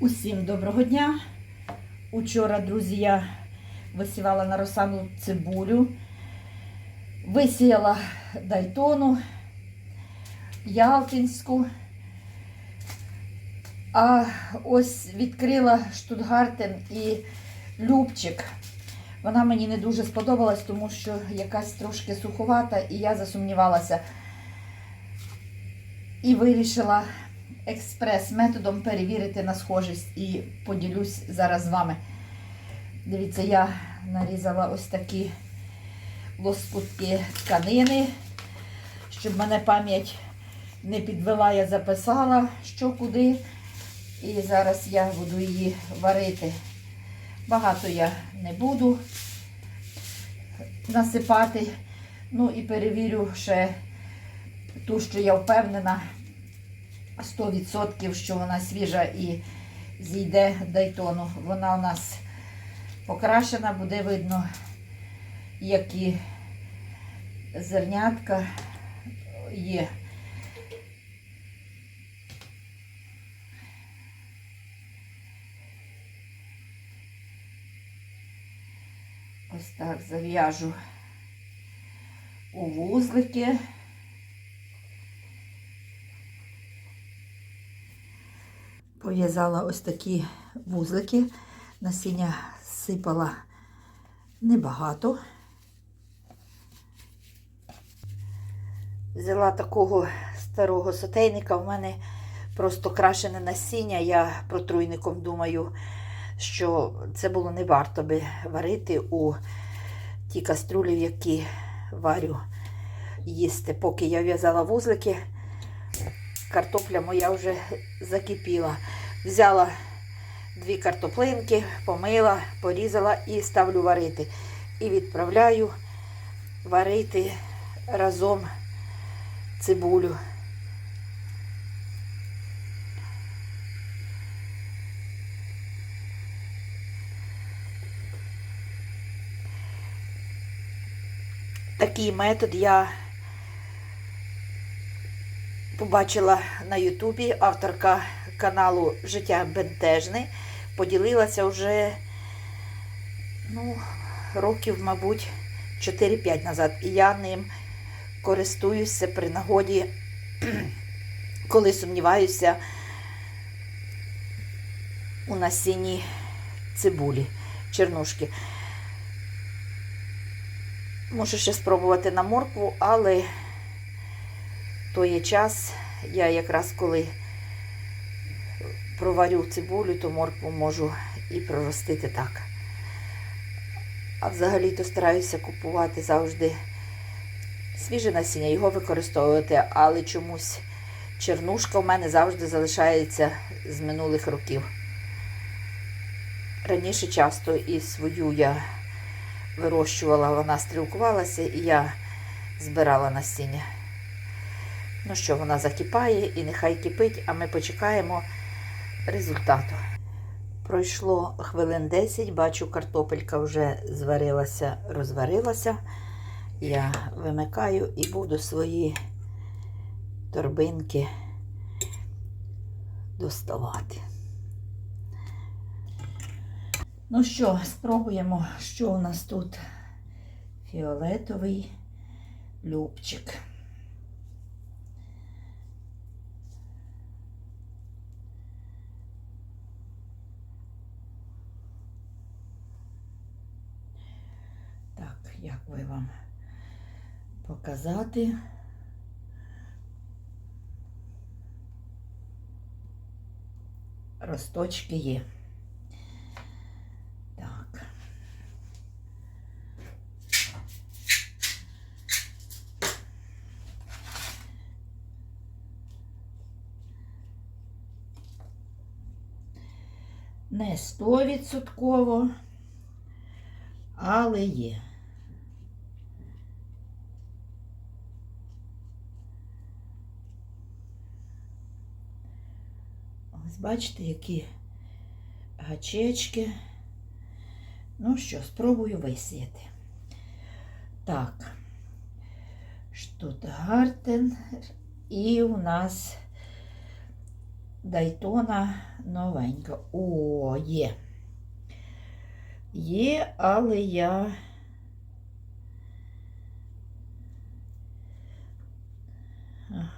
Усім доброго дня. Учора, друзі, я висівала на розсаду цибулю, висіяла дайтону, ялтинську. А ось відкрила штутгартен і любчик. Вона мені не дуже сподобалась, тому що якась трошки суховата, і я засумнівалася. І вирішила експрес-методом перевірити на схожість і поділюсь зараз з вами. Дивіться, я нарізала ось такі лоскутки тканини, щоб мене пам'ять не підвела, я записала, що куди. І зараз я буду її варити. Багато я не буду насипати. Ну і перевірю ще ту, що я впевнена, 100%, що вона свіжа і зійде дайтону. Вона у нас покрашена, буде видно, які зернятка є. Ось так зав'яжу у вузлики. Пов'язала ось такі вузлики. Насіння сипала небагато. Взяла такого старого сотейника. У мене просто крашене насіння. Я протруйником думаю, що це було не варто би варити у ті каструлі, в які варю їсти. Поки я в'язала вузлики, картопля моя вже закипіла. Взяла дві картоплинки, помила, порізала і ставлю варити. І відправляю варити разом цибулю. Такий метод я побачила на Ютубі. Авторка каналу Життя Бентежне поділилася вже ну, років, мабуть, 4-5 назад. І я ним користуюся при нагоді, коли сумніваюся у насінні цибулі, чернушки. Можу ще спробувати на моркву, але то є час, я якраз коли проварю цибулю, то моркву можу і проростити так. А взагалі-то стараюся купувати завжди свіже насіння, його використовувати, але чомусь чернушка в мене завжди залишається з минулих років. Раніше часто і свою я вирощувала, вона стрілкувалася і я збирала насіння. Ну що, вона закипає і нехай кипить, а ми почекаємо результату. Пройшло хвилин 10, бачу, картопелька вже зварилася, розварилася. Я вимикаю і буду свої торбинки доставати. Ну що, спробуємо, що у нас тут фіолетовий любчик. Так, як би вам показати? Росточки є. Так. Не стовідсотково, але є. Ось бачите, які гачечки. Ну що, спробую висіяти. Так, Штутгартен і у нас Дайтона новенька. О, є. Є, але я.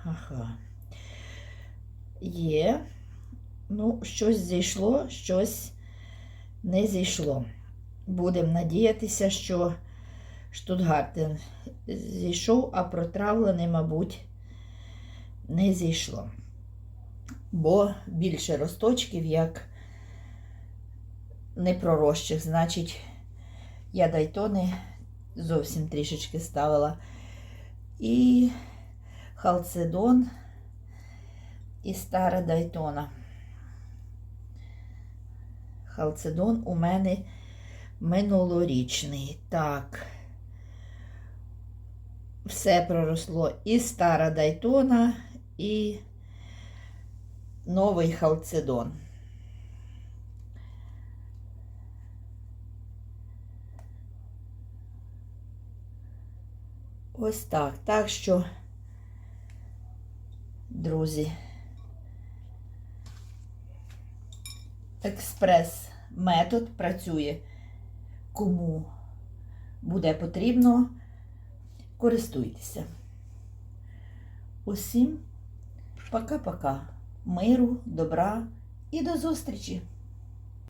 Ага. Є. Ну, щось зійшло, щось не зійшло. Будемо надіятися, що Штутгартен зійшов, а протравлений, мабуть, не зійшло. Бо більше росточків, як непророщих. Значить, я дайтони зовсім трішечки ставила. І халцедон і стара дайтона. Халцедон у мене минулорічний. Так. Все проросло і стара дайтона, і новий халцедон. Ось так. Так що, друзі, експрес-метод працює. Кому буде потрібно, користуйтеся. Усім пока-пока. Миру, добра і до зустрічі!